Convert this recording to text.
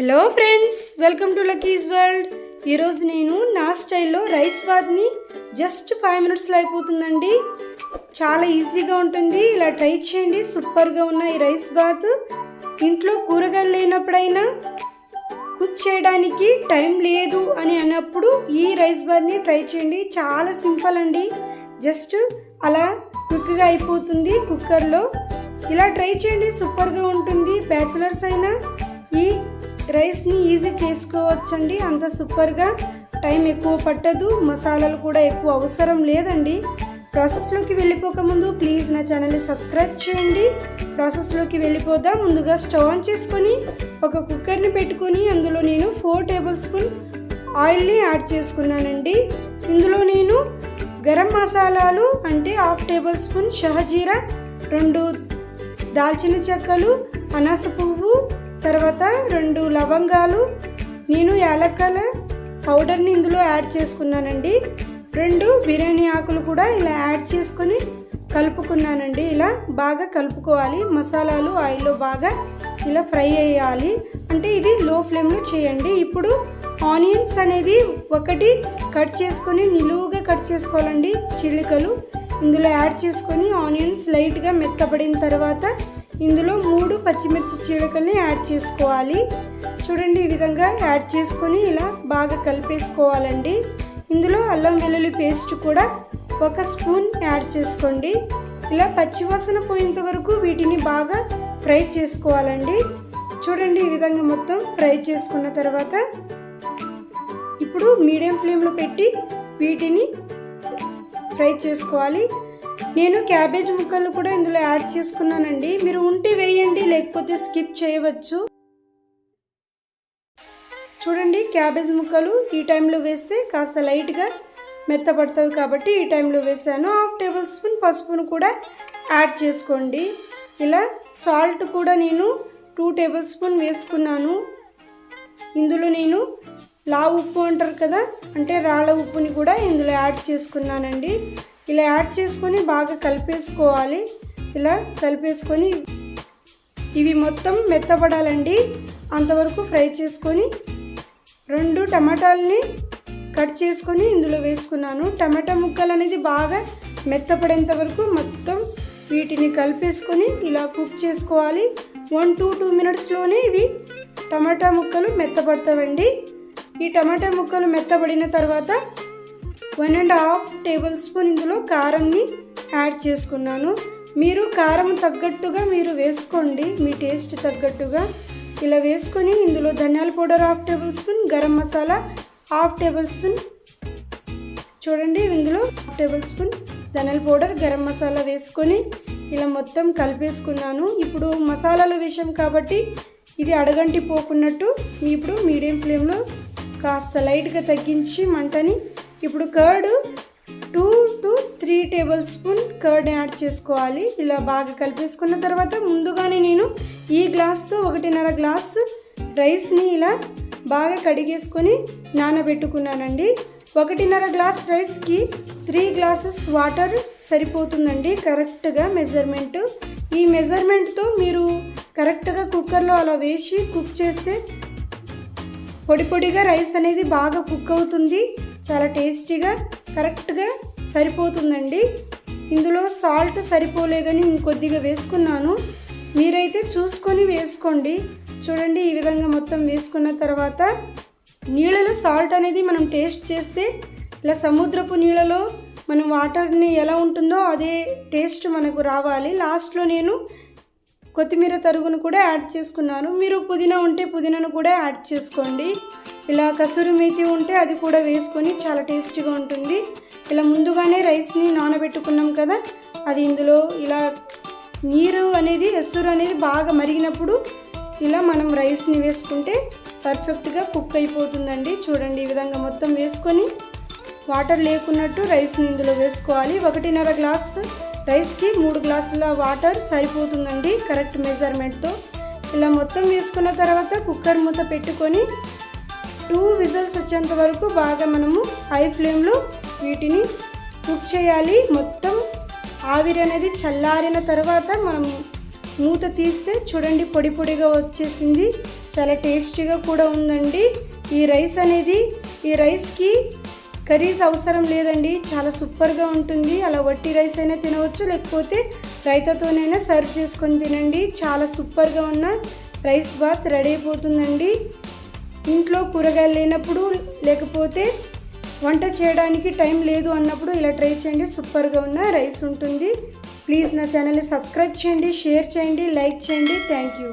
Hello friends welcome to Lucky's World. ఈరోజు నేను నా స్టైల్లో రైస్ బాత్ని జస్ట్ ఫైవ్ మినిట్స్లో అయిపోతుందండి. చాలా ఈజీగా ఉంటుంది. ఇలా ట్రై చేయండి. సూపర్గా ఉన్న ఈ రైస్ బాత్. ఇంట్లో కూరగాయలు లేనప్పుడైనా కుక్ చేయడానికి టైం లేదు అని అన్నప్పుడు ఈ రైస్ బాత్ని ట్రై చేయండి. చాలా సింపుల్ అండి. జస్ట్ అలా క్విక్గా అయిపోతుంది కుక్కర్లో. ఇలా ట్రై చేయండి. సూపర్గా ఉంటుంది. బ్యాచిలర్స్ అయినా ఈ రైస్ని ఈజీ చేసుకోవచ్చండి. అంత సూపర్గా టైం ఎక్కువ పట్టదు. మసాలాలు కూడా ఎక్కువ అవసరం లేదండి. ప్రాసెస్లోకి వెళ్ళిపోకముందు ప్లీజ్ నా ఛానల్ని సబ్స్క్రైబ్ చేయండి. ప్రాసెస్లోకి వెళ్ళిపోదాం? ముందుగా స్టవ్ ఆన్ చేసుకొని ఒక కుక్కర్ని పెట్టుకొని అందులో నేను ఫోర్ టేబుల్ స్పూన్ ఆయిల్ని యాడ్ చేసుకున్నానండి. ఇందులో నేను గరం మసాలాలు అంటే హాఫ్ టేబుల్ స్పూన్ షహజీరా రెండు దాల్చిన చెక్కలు అనాస పువ్వు తర్వాత రెండు లవంగాలు నేను యాలక్కల పౌడర్ని ఇందులో యాడ్ చేసుకున్నానండి. రెండు బిర్యానీ ఆకులు కూడా ఇలా యాడ్ చేసుకొని కలుపుకున్నానండి. ఇలా బాగా కలుపుకోవాలి. మసాలాలు ఆయిల్లో బాగా ఇలా ఫ్రై అయ్యాలి. అంటే ఇది లో ఫ్లేమ్లో చేయండి. ఇప్పుడు ఆనియన్స్ అనేది ఒకటి కట్ చేసుకొని నిలువుగా కట్ చేసుకోవాలండి. చిలికలు ఇందులో యాడ్ చేసుకొని ఆనియన్స్ లైట్గా మెత్తబడిన తర్వాత ఇందులో మూడు పచ్చిమిర్చి చీడకల్ని యాడ్ చేసుకోవాలి. చూడండి ఈ విధంగా యాడ్ చేసుకొని ఇలా బాగా కలిపేసుకోవాలండి. ఇందులో అల్లం వెల్లుల్లి పేస్ట్ కూడా ఒక స్పూన్ యాడ్ చేసుకోండి. ఇలా పచ్చివాసన పోయేంత వరకు వీటిని బాగా ఫ్రై చేసుకోవాలండి. చూడండి ఈ విధంగా మొత్తం ఫ్రై చేసుకున్న తర్వాత ఇప్పుడు మీడియం ఫ్లేమ్లో పెట్టి వీటిని ఫ్రై చేసుకోవాలి. నేను క్యాబేజ్ ముక్కలు కూడా ఇందులో యాడ్ చేసుకున్నానండి. మీరు ఉంటే వేయండి లేకపోతే స్కిప్ చేయవచ్చు. చూడండి క్యాబేజ్ ముక్కలు ఈ టైంలో వేస్తే కాస్త లైట్గా మెత్తపడతాయి కాబట్టి ఈ టైంలో వేసాను. హాఫ్ టేబుల్ స్పూన్ పసుపును కూడా యాడ్ చేసుకోండి. ఇలా సాల్ట్ కూడా నేను టూ టేబుల్ స్పూన్ వేసుకున్నాను. ఇందులో నేను లా ఉప్పు అంటారు కదా అంటే రాళ్ళ ఉప్పుని కూడా ఇందులో యాడ్ చేసుకున్నానండి. ఇలా యాడ్ చేసుకొని బాగా కలిపేసుకోవాలి. ఇలా కలిపేసుకొని ఇవి మొత్తం మెత్తపడాలండి అంతవరకు ఫ్రై చేసుకొని రెండు టమాటాలని కట్ చేసుకొని ఇందులో వేసుకున్నాను. టమాటా ముక్కలు అనేది బాగా మెత్తపడేంత వరకు మొత్తం వీటిని కలిపేసుకొని ఇలా కుక్ చేసుకోవాలి. వన్ టూ టూ మినిట్స్లోనే ఇవి టమాటా ముక్కలు మెత్తపడతామండి ఈ టమాటా ముక్కలు మెత్తబడిన తర్వాత one and half tablespoon ఇందులో కారంని యాడ్ చేసుకున్నాను. మీరు కారం తగ్గట్టుగా మీరు వేసుకోండి మీ టేస్ట్ తగ్గట్టుగా. ఇలా వేసుకొని ఇందులో ధనియాల powder half tablespoon garam masala half tablespoon. చూడండి ఇందులో హాఫ్ టేబుల్ స్పూన్ ధనియాల పౌడర్ గరం మసాలా వేసుకొని ఇలా మొత్తం కలిపేసుకున్నాను. ఇప్పుడు మసాలాల విషయం కాబట్టి ఇది అడగంటి పోకున్నట్టు ఇప్పుడు మీడియం ఫ్లేమ్లో కాస్త లైట్గా తగ్గించి మంటని ఇప్పుడు curd two to three tablespoon curd add చేసుకోవాలి. ఇలా బాగా కలిపేసుకున్న తర్వాత ముందుగానే నేను ఈ గ్లాస్తో ఒకటిన్నర గ్లాస్ రైస్ని ఇలా బాగా కడిగేసుకొని నానబెట్టుకున్నానండి. ఒకటిన్నర గ్లాస్ రైస్కి త్రీ గ్లాసెస్ వాటర్ సరిపోతుందండి. కరెక్ట్గా మెజర్మెంట్ ఈ మెజర్మెంట్తో మీరు కరెక్ట్గా కుక్కర్లో అలా వేసి కుక్ చేస్తే పొడి పొడిగా రైస్ అనేది బాగా కుక్ అవుతుంది. చాలా టేస్టీగా కరెక్ట్గా సరిపోతుందండి. ఇందులో సాల్ట్ సరిపోలేదని ఇంకొద్దిగా వేసుకున్నాను. మీరైతే చూసుకొని వేసుకోండి. చూడండి ఈ విధంగా మొత్తం వేసుకున్న తర్వాత నీళ్ళలో సాల్ట్ అనేది మనం టేస్ట్ చేస్తే ఇలా సముద్రపు నీళ్ళలో మనం వాటర్ని ఎలా ఉంటుందో అదే టేస్ట్ మనకు రావాలి. లాస్ట్లో నేను కొత్తిమీర తరుగును కూడా యాడ్ చేసుకున్నాను. మీరు పుదీనా ఉంటే పుదీనాను కూడా యాడ్ చేసుకోండి. ఇలా కసూరి మేతి ఉంటే అది కూడా వేసుకొని చాలా టేస్టీగా ఉంటుంది. ఇలా ముందుగానే రైస్ని నానబెట్టుకున్నాం కదా అది ఇందులో ఇలా నీరు అనేది ఎసురు అనేది బాగా మరిగినప్పుడు ఇలా మనం రైస్ని వేసుకుంటే పర్ఫెక్ట్గా కుక్ అయిపోతుందండి. చూడండి ఈ విధంగా మొత్తం వేసుకొని వాటర్ లేకున్నట్టు రైస్ని ఇందులో వేసుకోవాలి. ఒకటిన్నర గ్లాస్ రైస్కి మూడు గ్లాసుల వాటర్ సరిపోతుందండి కరెక్ట్ మెజర్మెంట్తో. ఇలా మొత్తం వేసుకున్న తర్వాత కుక్కర్ మూత పెట్టుకొని టూ విజల్స్ వచ్చేంత వరకు బాగా మనము హై ఫ్లేమ్లో వీటిని కుక్ చేయాలి. మొత్తం ఆవిరి అనేది చల్లారిన తర్వాత మనం మూత తీస్తే చూడండి పొడి పొడిగా వచ్చేసింది. చాలా టేస్టీగా కూడా ఉందండి. ఈ రైస్ అనేది ఈ రైస్కి కర్రీస్ అవసరం లేదండి. చాలా సూపర్గా ఉంటుంది. అలా వట్టి రైస్ అయినా తినవచ్చు లేకపోతే రైతాతోనైనా సర్వ్ చేసుకొని తినండి. చాలా సూపర్గా ఉన్న రైస్ బాత్ రెడీ అయిపోతుందండి. ఇంట్లో కూరగాయలు లేనప్పుడు లేకపోతే వంట చేయడానికి టైం లేదు అన్నప్పుడు ఇలా ట్రై చేయండి. సూపర్గా ఉన్న రైస్ ఉంటుంది. ప్లీజ్ నా ఛానల్ని సబ్స్క్రైబ్ చేయండి షేర్ చేయండి లైక్ చేయండి. Thank you.